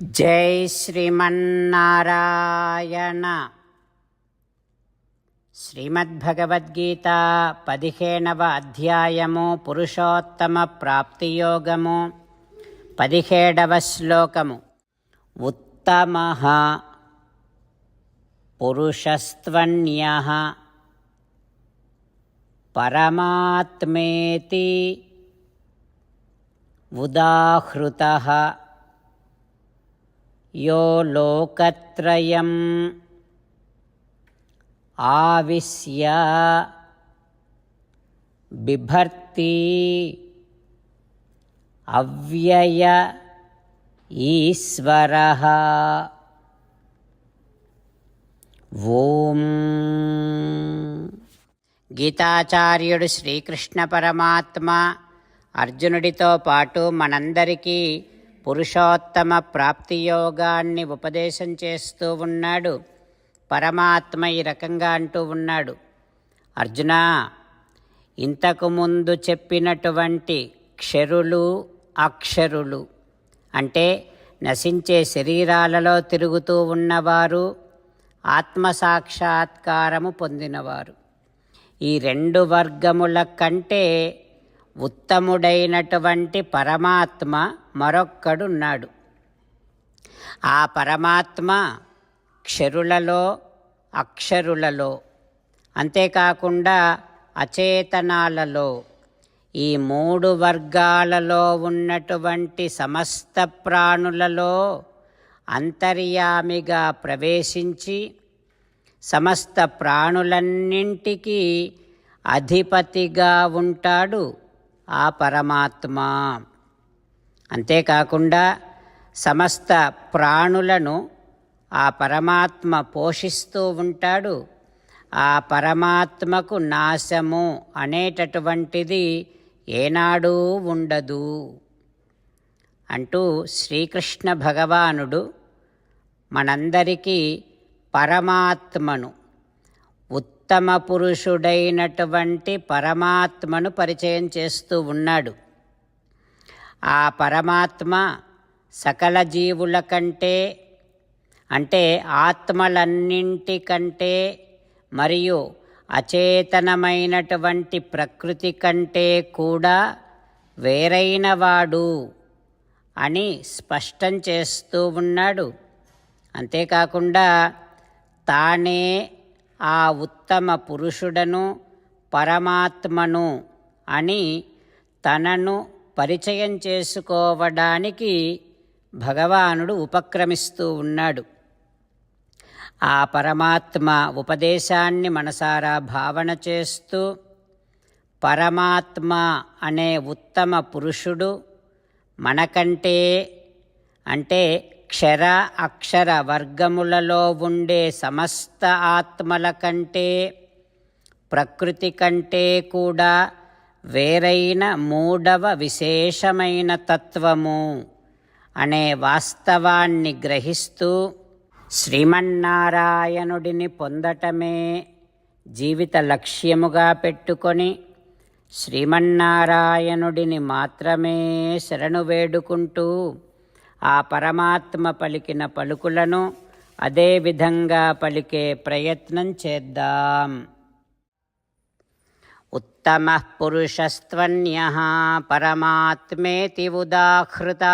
జై శ్రీమన్నారాయణ. శ్రీమద్భగవద్గీత పదిహేనవ అధ్యాయము పురుషోత్తమ ప్రాప్తియోగము. పదిహేడవ శ్లోకము. ఉత్తమ పురుషస్త్వన్య పరమాత్మేతి ఉదాహృత यो लोकत्रयम् आविश्य बिभर्ति अव्यय ईश्वरः ఓం గీతాచార్యుడు శ్రీకృష్ణ పరమాత్మ అర్జునుడితో పాటు మనందరికీ పురుషోత్తమ ప్రాప్తి యోగాన్ని ఉపదేశం చేస్తూ ఉన్నాడు. పరమాత్మ ఈ రకంగా అంటూ ఉన్నాడు. అర్జున ఇంతకు ముందు చెప్పినటువంటి క్షరులు అక్షరులు అంటే నశించే శరీరాలలో తిరుగుతూ ఉన్నవారు ఆత్మసాక్షాత్కారము పొందినవారు. ఈ రెండు వర్గముల కంటే ఉత్తముడైనటువంటి పరమాత్మ మరొక్కడున్నాడు. ఆ పరమాత్మ క్షరులలో అక్షరులలో అంతేకాకుండా అచేతనాలలో ఈ మూడు వర్గాలలో ఉన్నటువంటి సమస్త ప్రాణులలో అంతర్యామిగా ప్రవేశించి సమస్త ప్రాణులన్నింటికీ అధిపతిగా ఉంటాడు ఆ పరమాత్మ. అంతేకాకుండా సమస్త ప్రాణులను ఆ పరమాత్మ పోషిస్తూ ఉంటాడు. ఆ పరమాత్మకు నాశము అనేటటువంటిది ఏనాడూ ఉండదు. అంటూ శ్రీకృష్ణ భగవానుడు మనందరికీ పరమాత్మను ఉత్తమ పురుషుడైనటువంటి పరమాత్మను పరిచయం చేస్తూ ఉన్నాడు. ఆ పరమాత్మ సకల జీవుల కంటే అంటే ఆత్మలన్నింటికంటే మరియు అచేతనమైనటువంటి ప్రకృతి కంటే కూడా వేరైనవాడు అని స్పష్టం చేస్తూ ఉన్నాడు. అంతేకాకుండా తానే ఆ ఉత్తమ పురుషుడను పరమాత్మను అని తనను పరిచయం చేసుకోవడానికి భగవానుడు ఉపక్రమిస్తూ ఉన్నాడు. ఆ పరమాత్మ ఉపదేశాన్ని మనసారా భావన చేస్తూ పరమాత్మ అనే ఉత్తమ పురుషుడు మనకంటే అంటే క్షర అక్షర వర్గములలో ఉండే సమస్త ఆత్మల కంటే ప్రకృతి కంటే కూడా వేరైన మూడవ విశేషమైన తత్వము అనే వాస్తవాన్ని గ్రహిస్తూ శ్రీమన్నారాయణుడిని పొందటమే జీవిత లక్ష్యముగా పెట్టుకొని శ్రీమన్నారాయణుడిని మాత్రమే శరణు వేడుకుంటూ ఆ పరమాత్మ పలికిన పలుకులను అదేవిధంగా పలికే ప్రయత్నం చేద్దాం. ఉత్తమ పురుషస్త్వన్య పరమాత్మేతి ఉదాహృత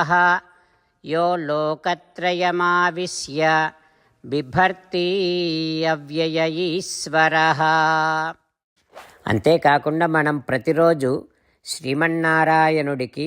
యో లోకత్రయమావిశ్య బిభర్తి అవ్యయ ఈశ్వర అంతేకాకుండా మనం ప్రతిరోజు శ్రీమన్నారాయణుడికి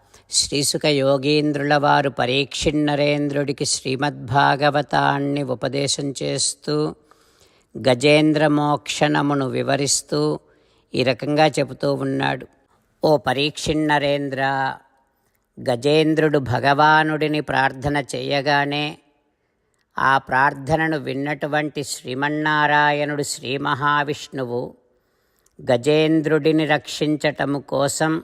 శ్రీసుక యోగీంద్రుల వారు పరీక్షిన్నరేంద్రుడికి శ్రీమద్భాగవతాన్ని ఉపదేశం చేస్తూ గజేంద్ర మోక్షణమును వివరిస్తూ ఈ రకంగా చెబుతూ ఉన్నాడు. ఓ పరీక్షిన్నరేంద్ర గజేంద్రుడు భగవానుడిని ప్రార్థన చేయగానే ఆ ప్రార్థనను విన్నటువంటి శ్రీమన్నారాయణుడు శ్రీ మహావిష్ణువు గజేంద్రుడిని రక్షించటము కోసం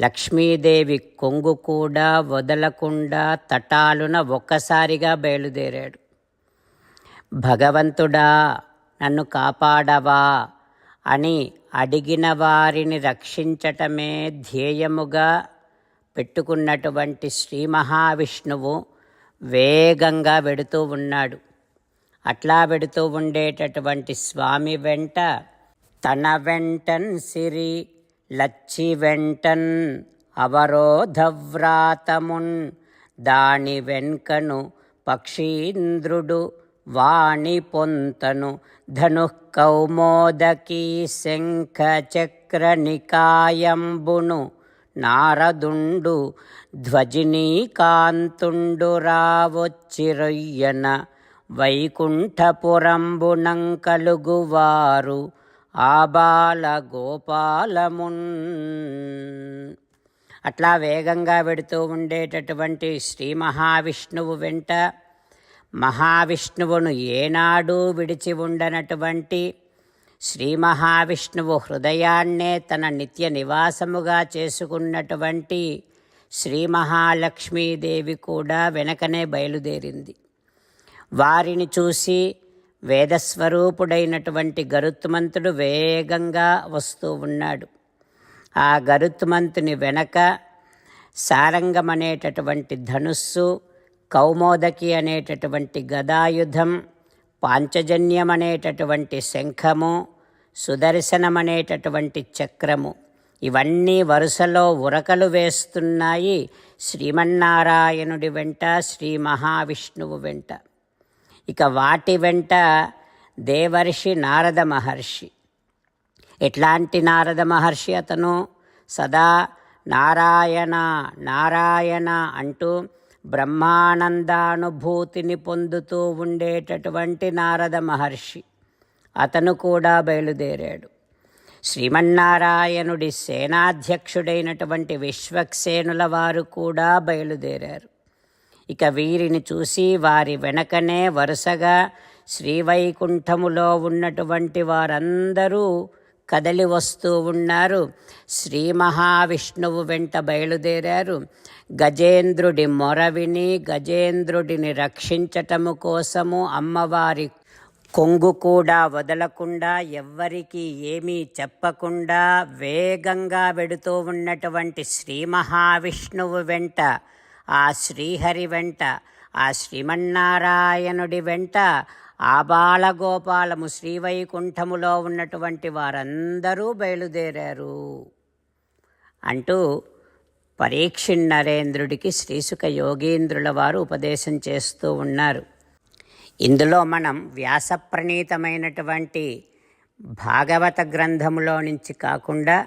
లక్ష్మీదేవి కొంగు కూడా వదలకుండా తటాలున ఒక్కసారిగా బయలుదేరాడు. భగవంతుడా నన్ను కాపాడవా అని అడిగిన వారిని రక్షించటమే ధ్యేయముగా పెట్టుకున్నటువంటి శ్రీ మహావిష్ణువు వేగంగా వెడుతూ ఉన్నాడు. అట్లా వెడుతూ ఉండేటటువంటి స్వామి వెంట తన వెంటన్ సిరి లచ్చి వెంటన్ అవరోధవ్రాతమున్ దాని వెన్కను పక్షీంద్రుడు వాణి పొంతను ధను కౌమోదకీ శంఖ చక్ర నికాయంబును నారదుండు ధ్వజినీ కాంతుండు రావొచ్చిరొయ్యన వైకుంఠపురంబునం కలుగువారు ఆబాల గోపాలమున్ అట్లా వేగంగా వెడుతూ ఉండేటటువంటి శ్రీ మహావిష్ణువు వెంట మహావిష్ణువును ఏనాడూ విడిచి ఉండనటువంటి శ్రీ మహావిష్ణువు హృదయాన్నే తన నిత్య నివాసముగా చేసుకున్నటువంటి శ్రీ మహాలక్ష్మీదేవి కూడా వెనకనే బయలుదేరింది. వారిని చూసి వేదస్వరూపుడైనటువంటి గరుత్మంతుడు వేగంగా వస్తూ ఉన్నాడు. ఆ గరుత్మంతుని వెనక సారంగం అనేటటువంటి ధనుస్సు కౌమోదకి అనేటటువంటి గదాయుధం పాంచజన్యం అనేటటువంటి శంఖము సుదర్శనమనేటటువంటి చక్రము. ఇవన్నీ వరుసలో ఉరకలు వేస్తున్నాయి శ్రీమన్నారాయణుడి వెంట శ్రీ మహావిష్ణువు వెంట. ఇక వాటి వెంట దేవర్షి నారద మహర్షి. ఎట్లాంటి నారద మహర్షి అతను? సదా నారాయణ నారాయణ అంటూ బ్రహ్మానందానుభూతిని పొందుతూ ఉండేటటువంటి నారద మహర్షి అతను కూడా బయలుదేరాడు. శ్రీమన్నారాయణుడి సేనాధ్యక్షుడైనటువంటి విశ్వక్సేనుల వారు కూడా బయలుదేరారు. ఇక వీరిని చూసి వారి వెనకనే వరుసగా శ్రీవైకుంఠములో ఉన్నటువంటి వారందరూ కదలి వస్తూ ఉన్నారు. శ్రీ మహావిష్ణువు వెంట బయలుదేరారు. గజేంద్రుడి మొరవిని గజేంద్రుడిని రక్షించటము కోసము అమ్మవారి కొంగు కూడా వదలకుండా ఎవ్వరికీ ఏమీ చెప్పకుండా వేగంగా వెడుతూ ఉన్నటువంటి శ్రీ మహావిష్ణువు వెంట ఆ శ్రీహరి వెంట ఆ శ్రీమన్నారాయణుడి వెంట ఆ బాలగోపాలము శ్రీవైకుంఠములో ఉన్నటువంటి వారందరూ బయలుదేరారు. అంటూ పరీక్షిణ్ నరేంద్రుడికి శ్రీసుఖ యోగీంద్రుల వారు ఉపదేశం చేస్తూ ఉన్నారు. ఇందులో మనం వ్యాసప్రణీతమైనటువంటి భాగవత గ్రంథములో నుంచి కాకుండా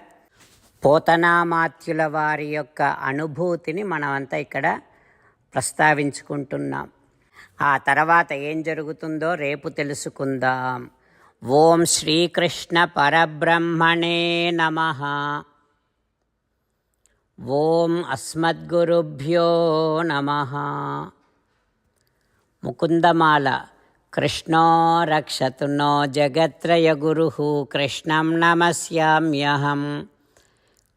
పోతనామాత్యుల వారి యొక్క అనుభూతిని మనమంతా ఇక్కడ ప్రస్తావించుకుంటున్నాం. ఆ తర్వాత ఏం జరుగుతుందో రేపు తెలుసుకుందాం. ఓం శ్రీకృష్ణ పరబ్రహ్మణే నమ. ఓం అస్మద్గురుభ్యో నమ. ముకుందమాల కృష్ణో రక్షతు నో జగత్రయగురు కృష్ణం నమస్యామ్యహం.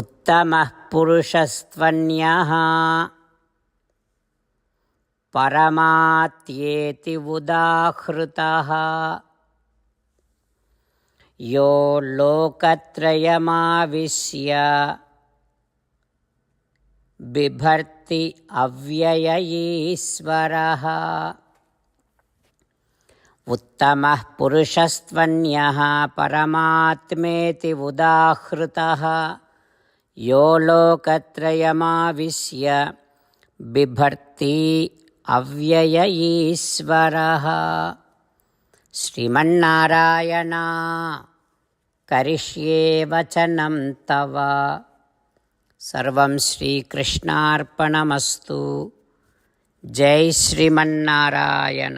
ఉత్తమ పురుషస్త్వన్య परमात्येति उदाहृतः यो लोकत्रयमाविश्य बिभर्ति अव्यय ईश्वरः उत्तमः पुरुषस्त्वन्यः परमात्मेति उदाहृतः यो लोकत्रयमाविश्य बिभर्ति अव्यय ईश्वरः श्रीमन्नारायणा करिष्ये वचनं तव सर्वं श्रीकृष्णार्पणमस्तु जय श्रीमन्नारायण